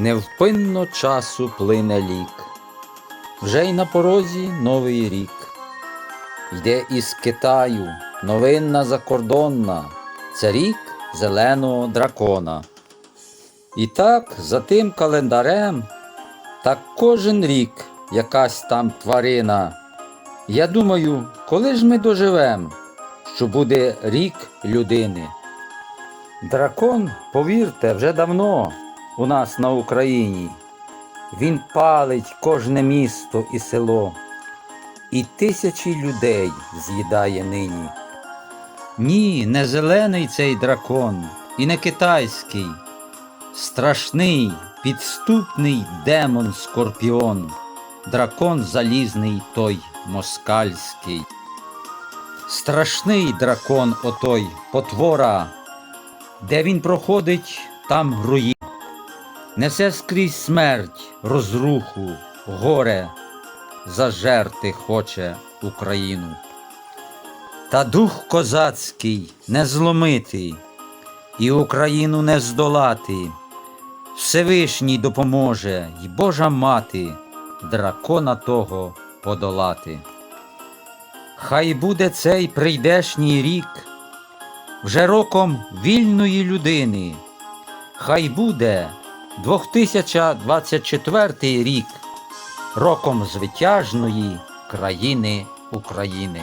Невпинно часу плине лік, вже й на порозі новий рік. Йде із Китаю новинна закордонна, це рік зеленого дракона. І так, за тим календарем, так кожен рік якась там тварина. Я думаю, коли ж ми доживем, що буде рік людини. Дракон, повірте, вже давно у нас на Україні. Він палить кожне місто і село, і тисячі людей з'їдає нині. Ні, не зелений цей дракон, і не китайський, страшний, підступний демон скорпіон, дракон залізний той москальський. Страшний дракон отой потвора, де він проходить, там руї. Несе скрізь смерть, розруху, горе, зажерти хоче Україну. Та дух козацький не зломити, і Україну не здолати. Всевишній допоможе, й Божа мати дракона того подолати. Хай буде цей прийдешній рік вже роком вільної людини. Хай буде 2024 рік роком звитяжної країни України.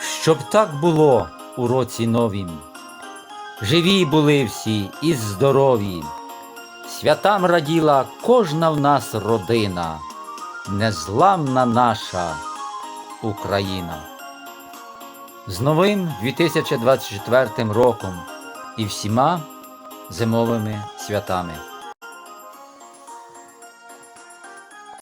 Щоб так було у році новім, живі були всі і здорові, святам раділа кожна в нас родина, незламна наша Україна. З новим 2024 роком і всіма зимовими святами.